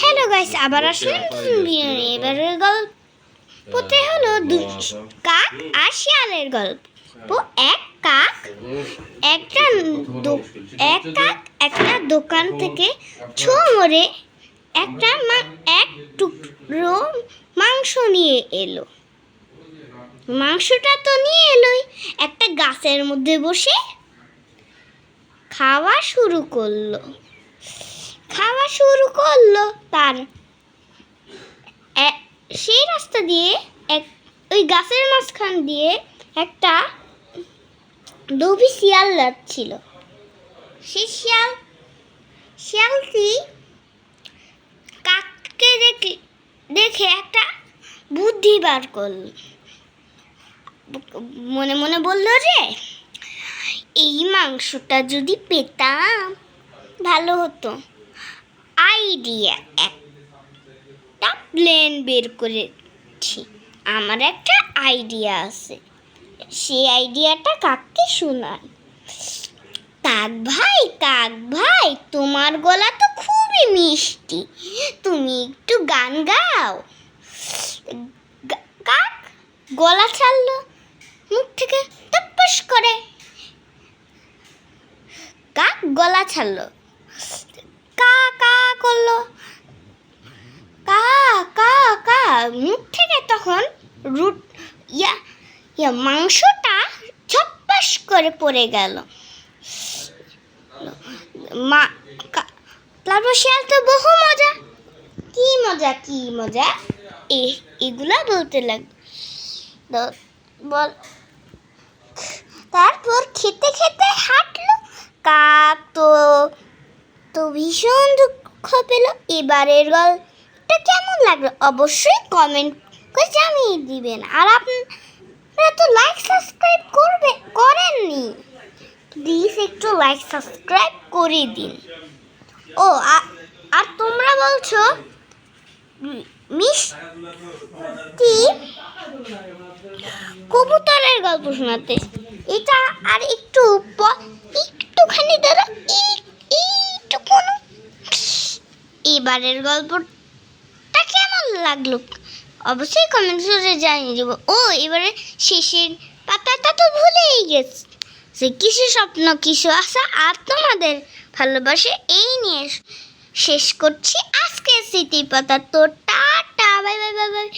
Hello guys আবার আসলাম এবারের গল্পতে হলো দুই কাক আর শিয়ালের গল্প। এক কাক একটা দো- এক কাক একটা দোকান থেকে ছো মরে একটা মা- এক টুকরো মাংস নিয়ে এলো। মাংসটা তো নিয়ে এলোই। একটা গাছের মধ্যে বসে খাওয়া শুরু করল। খাওয়া শুরু করল তার। সেই রাস্তা দিয়ে এক, ওই গাছের মাঝখান দিয়ে একটা লোভী শিয়াল যাচ্ছিল। সেই শিয়াল, শিয়ালটি কাককে দেখে দেখে একটা বুদ্ধি বার করল। মনে মনে বলল যে, এই মাংসটা যদি পেতাম, ভালো হতো। আইডিয়া একটা প্লেন বের করেছি। আমার একটা আইডিয়া আছে। সেই আইডিয়াটা কাককে শোনাই। কাক ভাই কাক ভাই, তোমার গলা তো খুবই মিষ্টি। তুমি একটু গান গাও। কাক, গলা ছাড়লো। মুখ থেকে টপ্পস করে। কাক গলা ছাড়লো। করল। কা কা কা, মুখ থেকে তখন রুট, ইয়া ইয়া মাংসটা ছপ্পাস করে পড়ে গেল। মা, কা- তারপর শিয়াল তো বহু মজা। কি মজা কি মজা? এ, এগুলা বলতে লাগল বল। তারপর খেতে খেতে হাঁটলো। কাক তো তো ভীষণ দুঃখ পেল এবারের গল্পটা কেমন লাগল অবশ্যই কমেন্ট করে জানিয়ে দিবেন। আর আপনারা তো লাইক সাবস্ক্রাইব করবে করেননি। প্লিজ একটু লাইক সাবস্ক্রাইব করে দিন। ও আর তোমরা বলছো, মিষ্টি কবুতরের গল্প শোনাতে। এটা আর একটু একটুখানি এইটুকু এবারের গল্পটা কেমন লাগল? অবশ্যই কমেন্ট করে জানিয়ে দেবো। ও, এবারে শেষের পাতাটা তো ভুলেই গেছে। যে কিছু স্বপ্ন, কিছু আশা আর তোমাদের ভালোবাসে এই নিয়ে শেষ করছি আজকে স্মৃতি পাতা তো tata, bye bye bye bye.